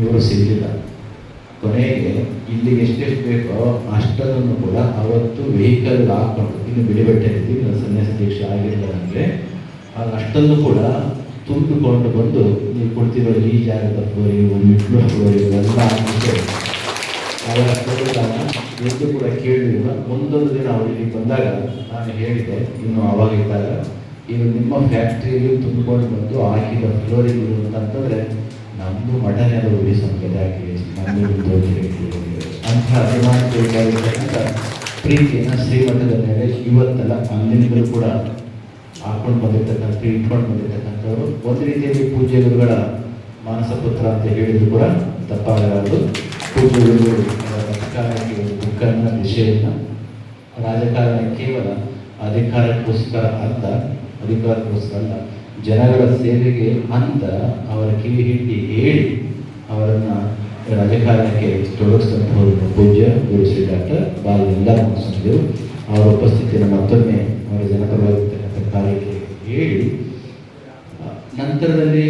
ಇವರು ಸಿಗಲಿಲ್ಲ. ಕೊನೆಗೆ ಇಲ್ಲಿ ಎಷ್ಟೆಷ್ಟು ಬೇಕೋ ಅಷ್ಟನ್ನು ಕೂಡ ಅವತ್ತು ವೆಹಿಕಲ್ ಹಾಕೊಂಡು, ಇನ್ನು ಬಿಳಿಬೆಟ್ಟೆಯಲ್ಲಿ ನಾನು ಸನ್ಯಾಸ ದೀಕ್ಷೆ ಆಗಿಲ್ಲ ಅಂದರೆ ಅಷ್ಟನ್ನು ಕೂಡ ತುಂಬಿಕೊಂಡು ಬಂದು ನೀವು ಕೊಡ್ತಿರೋ ಈ ಜಾಗದ ಫ್ಲೋರಿಂಗು ಮಿಟ್ಲು ಫ್ಲೋರಿಂಗು ಎಲ್ಲ ಅವರ ಎಂದು ಕೂಡ ಕೇಳಲಿಲ್ಲ ಒಂದೊಂದು ದಿನ ಅವರಿಗೆ ಬಂದಾಗ ನಾನು ಹೇಳಿದೆ, ಇನ್ನು ಅವಾಗ ಇದ್ದಾಗ, ಇದು ನಿಮ್ಮ ಫ್ಯಾಕ್ಟ್ರಿಯಲ್ಲಿ ತುಂಬಿಕೊಂಡು ಬಂದು ಹಾಕಿದ ಫ್ಲೋರಿಂಗ್ ಅಂತಂತಂದ್ರೆ ನಮ್ಮದು ಅದು ಉಳಿಸೋದು ಸಂಪ್ರದಾಯಕ್ಕೆ ನಮ್ಮದು ಅಂತ ಅಭಿಮಾನ ಬೇಕಾಗಿರ್ತಕ್ಕಂಥ ಪ್ರೀತಿಯನ್ನು ಶ್ರೀಮಠದ ಮೇಲೆ ಇವತ್ತೆಲ್ಲ ಅಂದಿನಿಂದಲೂ ಕೂಡ ಹಾಕೊಂಡು ಬಂದಿರ್ತಕ್ಕಂಥ, ಇಟ್ಕೊಂಡು ಬಂದಿರ್ತಕ್ಕಂಥವ್ರು. ಒಂದು ರೀತಿಯಲ್ಲಿ ಪೂಜ್ಯ ಗುರುಗಳ ಮಾನಸ ಪುತ್ರ ಅಂತ ಹೇಳಿದ್ರು ಕೂಡ ತಪ್ಪಾಗಲಾರದು. ಪೂಜ್ಯ ಗುರುಗಳು ರಾಜಕಾರಣಕ್ಕೆ ಒಂದು ಬುಕ್ಕನ್ನು ದಿಶೆಯನ್ನು ರಾಜಕಾರಣ ಕೇವಲ ಅಧಿಕಾರಕ್ಕೋಸ್ಕರ ಅಲ್ಲ ಅಧಿಕಾರಕ್ಕೋಸ್ಕರ ಜನಗಳ ಸೇವೆಗೆ ಅಂತ ಅವರ ಕಿವಿ ಹಿಂಡಿ ಹೇಳಿ ಅವರನ್ನು ರಾಜಕಾರಣಕ್ಕೆ ತೊಡಗಿಸಿದಂಥವರು ಪೂಜ್ಯ ಗುರು ಶ್ರೀ ಡಾಕ್ಟರ್ ಬಾಲ ಗಂಗಾಧರ ಅವರ. ಉಪಸ್ಥಿತಿಯನ್ನು ಮತ್ತೊಮ್ಮೆ ಅವರ ಜನಪರವಾಗಿರ್ತಕ್ಕಂಥ ಕಾರ್ಯಕ್ಕೆ ಹೇಳಿ. ನಂತರದಲ್ಲಿ